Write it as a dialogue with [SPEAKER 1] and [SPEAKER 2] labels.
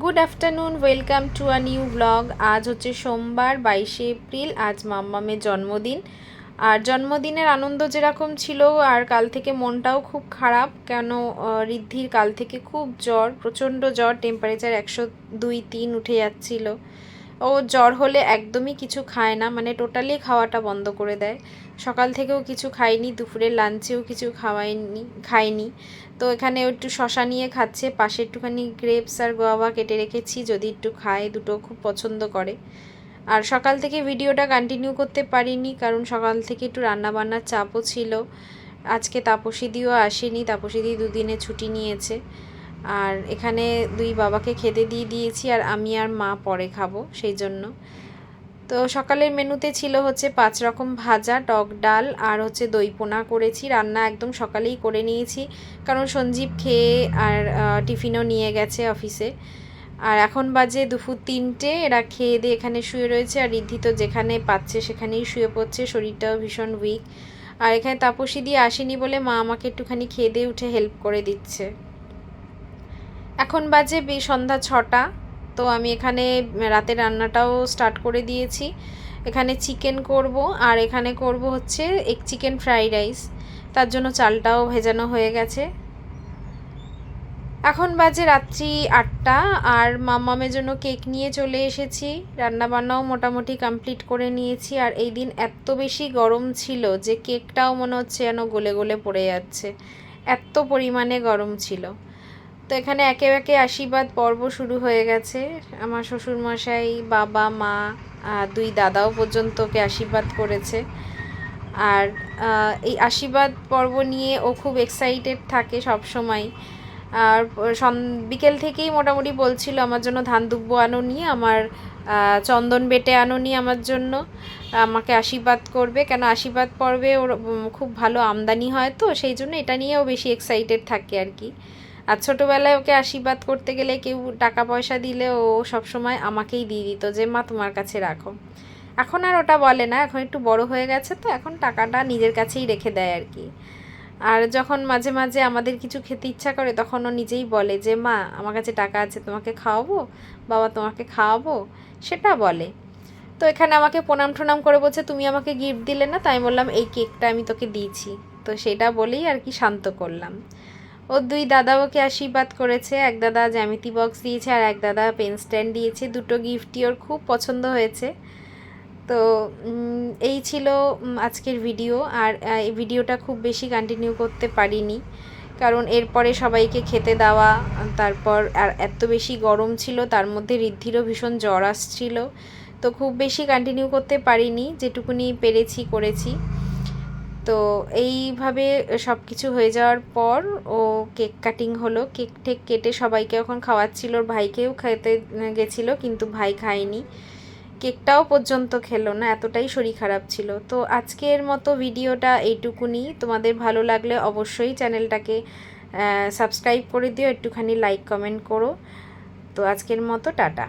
[SPEAKER 1] Good afternoon welcome to a new blog আজ হচ্ছে সোমবার, বাইশে এপ্রিল, আজ মাম্মামের জন্মদিন। আর জন্মদিনের আনন্দ যেরকম ছিল, আর কাল থেকে মনটাও খুব খারাপ, কেন ঋদ্ধির কাল থেকে খুব জ্বর, প্রচণ্ড জ্বর টেম্পারেচার একশো দুই, তিন উঠে যাচ্ছিল। ও জ্বর হলে একদমই কিছু খায় না মানে টোটালি খাওয়াটা বন্ধ করে দেয়। সকাল থেকেও কিছু খায়নি দুপুরের লাঞ্চেও কিছু খাওয়ায়নি খায়নি তো এখানে একটু শশা নিয়ে খাচ্ছে, পাশে একটুখানি গ্রেপস আর গোয়াবা কেটে রেখেছি, যদি একটু খায় দুটো খুব পছন্দ করে। আর সকাল থেকে ভিডিওটা কন্টিনিউ করতে পারিনি, কারণ সকাল থেকে একটু রান্নাবান্নার চাপও ছিল। আজকে তাপসীদিও আসেনি তাপসীদি দুদিনে ছুটি নিয়েছে। আর এখানে দুই বাবাকে খেতে দিয়ে দিয়েছি আর আমি আর মা পরে খাব, সেই জন্য। তো সকালের মেনুতে ছিল হচ্ছে পাঁচ রকম ভাজা, টক ডাল আর হচ্ছে দই পোনা করেছি। রান্না একদম সকালেই করে নিয়েছি, কারণ সঞ্জীব খেয়ে আর টিফিনও নিয়ে গেছে অফিসে। আর এখন বাজে দুপুর তিনটে, এরা খেয়ে দিয়ে এখানে শুয়ে রয়েছে আর রিদ্ধি তো যেখানে পাচ্ছে সেখানেই শুয়ে পড়ছে, শরীরটাও ভীষণ উইক আর এখানে তাপসী দিয়ে আসেনি বলে মা আমাকে একটুখানি খেয়ে দিয়ে উঠে হেল্প করে দিচ্ছে। এখন বাজে সন্ধ্যা ছটা। তো আমি এখানে রাতে রান্নাটাও স্টার্ট করে দিয়েছি। এখানে চিকেন করব, আর এখানে করব হচ্ছে এক চিকেন ফ্রাইড রাইস তার জন্য চালটাও ভেজানো হয়ে গেছে। এখন বাজে রাত্রি আটটা, আর মাম্মামের জন্য কেক নিয়ে চলে এসেছি। রান্নাবান্নাও মোটামুটি কমপ্লিট করে নিয়েছি। আর এই দিন এত বেশি গরম ছিল যে কেকটাও মনে হচ্ছে যেন গলে গলে পড়ে যাচ্ছে। এত পরিমাণে গরম ছিল। তো এখানে একে একে আশীর্বাদ পর্ব শুরু হয়ে গেছে। আমার শ্বশুরমশাই, বাবা, মা দুই দাদাও পর্যন্ত ওকে আশীর্বাদ করেছে। আর এই আশীর্বাদ পর্ব নিয়ে ও খুব এক্সাইটেড থাকে সব সময় আর বিকেল থেকেই মোটামুটি বলছিল আমার জন্য ধান দুব্বো আনো নিয়ে আমার চন্দন বেটে আনো নিয়ে আমার জন্য। আমাকে আশীর্বাদ করবে, কেন আশীর্বাদ পর্বে ওর খুব ভালো আমদানি হয় তো, সেই জন্য এটা নিয়েও বেশি এক্সাইটেড থাকে আর কি। আর ছোটোবেলায় ওকে আশীর্বাদ করতে গেলে কেউ টাকা পয়সা দিলে ও সবসময় আমাকেই দিয়ে দিত যে, মা, তোমার কাছে রাখো। এখন আর ওটা বলে না, এখন একটু বড় হয়ে গেছে তো, এখন টাকাটা নিজের কাছেই রেখে দেয় আর কি। আর যখন মাঝে মাঝে আমাদের কিছু খেতে ইচ্ছা করে, তখন ও নিজেই বলে যে, মা, আমার কাছে টাকা আছে, তোমাকে খাওয়াবো? বাবা, তোমাকে খাওয়াবো? সেটা বলে। তো এখানে আমাকে প্রণাম টনাম করে বলছে, তুমি আমাকে গিফট দিলে না? তাই বললাম, এই কেকটা আমি তোকে দিয়েছি। তো সেটা বলেই আর কি শান্ত করলাম। ও দুই দাদা ওকে আশীর্বাদ করেছে। এক দাদা জ্যামিতি বক্স দিয়েছে আর এক দাদা পেন স্ট্যান্ড দিয়েছে। দুটো গিফটই ওর খুব পছন্দ হয়েছে। তো এই ছিল আজকের ভিডিও আর এই ভিডিওটা খুব বেশি কন্টিনিউ করতে পারিনি। কারণ এরপরে সবাইকে খেতে দেওয়া, তারপর আর এত বেশি গরম ছিল, তার মধ্যে ঋদ্ধিরও ভীষণ জ্বর আসছিল। তো খুব বেশি কন্টিনিউ করতে পারিনি। যেটুকুনি পেরেছি, করেছি। তো এইভাবে সব কিছু হয়ে যাওয়ার পর ও কেক কাটিং হলো। কেক ঠেক কেটে সবাইকে এখন খাওয়াচ্ছিল, ওর ভাইকেও খেতে গেছিল কিন্তু ভাই খায়নি। কেকটাও পর্যন্ত খেলো না, এতটাই শরীর খারাপ ছিল। তো আজকের মতো ভিডিওটা এইটুকুনি। তোমাদের ভালো লাগলে অবশ্যই চ্যানেলটাকে সাবস্ক্রাইব করে দিও, একটুখানি লাইক কমেন্ট করো। তো আজকের মতো টাটা।